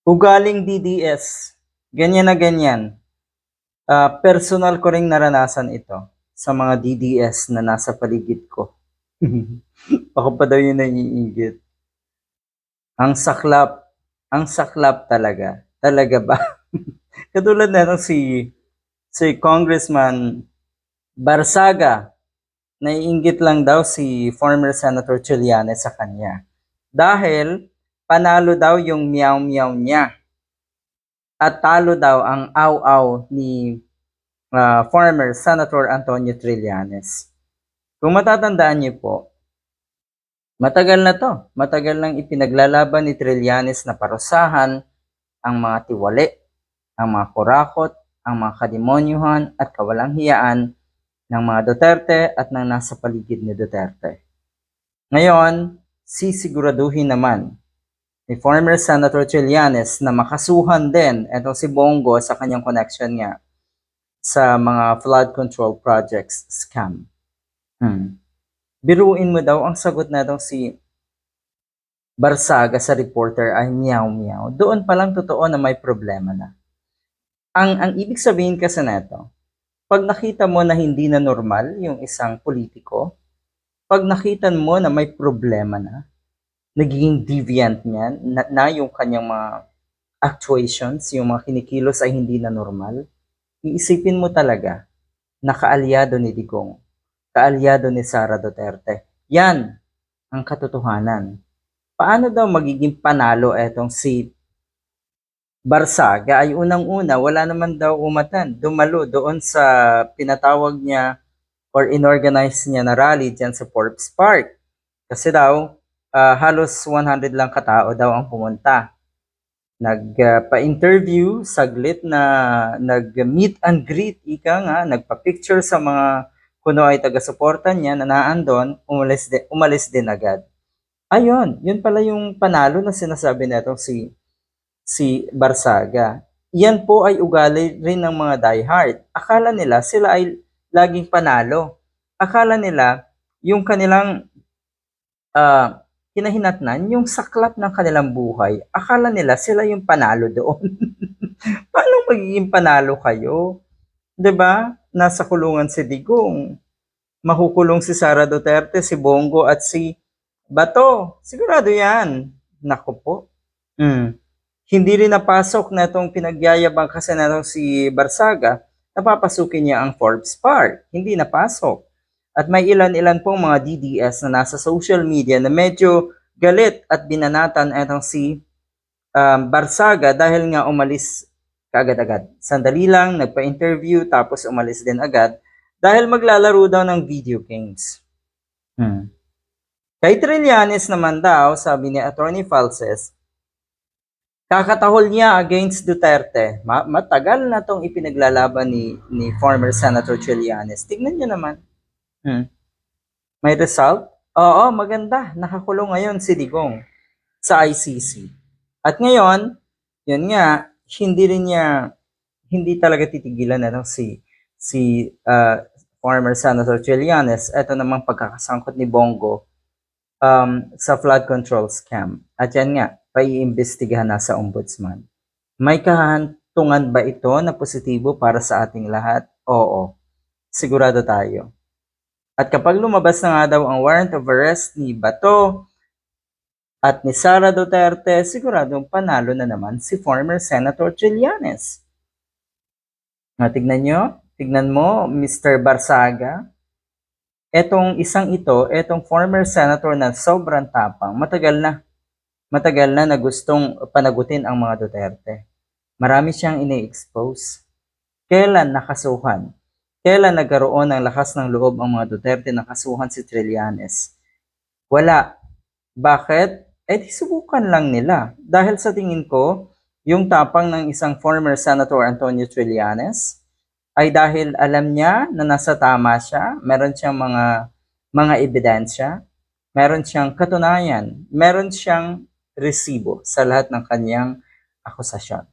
Ugaling DDS. Ganyan na ganyan. Ah, personal ko ring naranasan ito sa mga DDS na nasa paligid ko. Ako pa daw yung naiingit. Ang saklap, ang saklap talaga. Talaga ba? Katulad na si si Congressman Barsaga, naiingit lang daw si former Senator Trillanes sa kanya. Dahil panalo daw yung meow-meow niya. At talo daw ang aw-aw ni ah, former Senator Antonio Trillanes. Kung matatandaan niyo po, matagal na to. Matagal nang ipinaglalaban ni Trillanes na parusahan ang mga tiwali, ang mga kurakot, ang mga kademonyuhan at kawalang hiyaan ng mga Duterte at ng nasa paligid ni Duterte. Ngayon, sisiguraduhin naman ni former Senator Trillanes na makasuhan din etong si Bongo sa kanyang connection nga sa mga flood control projects scam. Hmm. Biruin mo daw ang sagot na itong si Barsaga sa reporter ay meow meow. Doon pa lang totoo na may problema na. Ang ang ibig sabihin kasi neto, pag nakita mo na hindi na normal yung isang politiko, pag nakita mo na may problema na, nagiging deviant niyan, na, na yung kanyang mga actuations, yung mga kinikilos ay hindi na normal, iisipin mo talaga na kaalyado ni Digong, kaalyado ni Sara Duterte. Yan ang katotohanan. Paano daw magiging panalo etong si Barsaga ay unang-una, wala naman daw umatan, dumalo doon sa pinatawag niya or inorganize niya na rally dyan sa Forbes Park. Kasi daw, ah, halos 100 lang katao daw ang pumunta. Nagpa-interview, saglit na nag-meet and greet, ika nga, nagpa-picture sa mga kuno ay taga-suporta niya na naandon, umalis, din, umalis din agad. Ayun, yun pala yung panalo na sinasabi netong si si Barsaga. Yan po ay ugali rin ng mga diehard. Akala nila sila ay laging panalo. Akala nila yung kanilang ah, kinahinatnan, yung saklap ng kanilang buhay, akala nila sila yung panalo doon. Paano magiging panalo kayo? 'Di ba? Nasa kulungan si Digong. Makukulong si Sara Duterte, si Bongo at si Bato. Sigurado 'yan. Nako po. Mm hindi rin napasok na itong pinagyayabang kasi na si Barsaga, napapasukin niya ang Forbes Park. Hindi napasok. At may ilan-ilan pong mga DDS na nasa social media na medyo galit at binanatan itong si um, Barsaga dahil nga umalis kaagad-agad. Sandali lang, nagpa-interview tapos umalis din agad dahil maglalaro daw ng video games. Hmm. Kay Trillanes naman daw, sabi ni Attorney Falses, kakatahol niya against Duterte. Ma- matagal na tong ipinaglalaban ni, ni former Senator Trillanes. Tignan niyo naman. Hmm. May result? Oo, maganda. Nakakulong ngayon si Digong sa ICC. At ngayon, yun nga, hindi rin niya, hindi talaga titigilan na si, si uh, former Senator Trillanes. Ito namang pagkakasangkot ni Bongo um, sa flood control scam. At yan nga, paiimbestigahan na sa ombudsman. May kahantungan ba ito na positibo para sa ating lahat? Oo, sigurado tayo. At kapag lumabas na nga daw ang warrant of arrest ni Bato at ni Sara Duterte, siguradong panalo na naman si former Senator Trillanes. Na, tignan nyo, tignan mo, Mr. Barsaga, etong isang ito, etong former senator na sobrang tapang, matagal na matagal na na gustong panagutin ang mga Duterte. Marami siyang ini-expose. Kailan nakasuhan? Kailan nagkaroon ng lakas ng loob ang mga Duterte na kasuhan si Trillanes? Wala. Bakit? Eh subukan lang nila. Dahil sa tingin ko, yung tapang ng isang former Senator Antonio Trillanes ay dahil alam niya na nasa tama siya, meron siyang mga mga ebidensya, meron siyang katunayan, meron siyang resibo sa lahat ng kanyang akusasyon.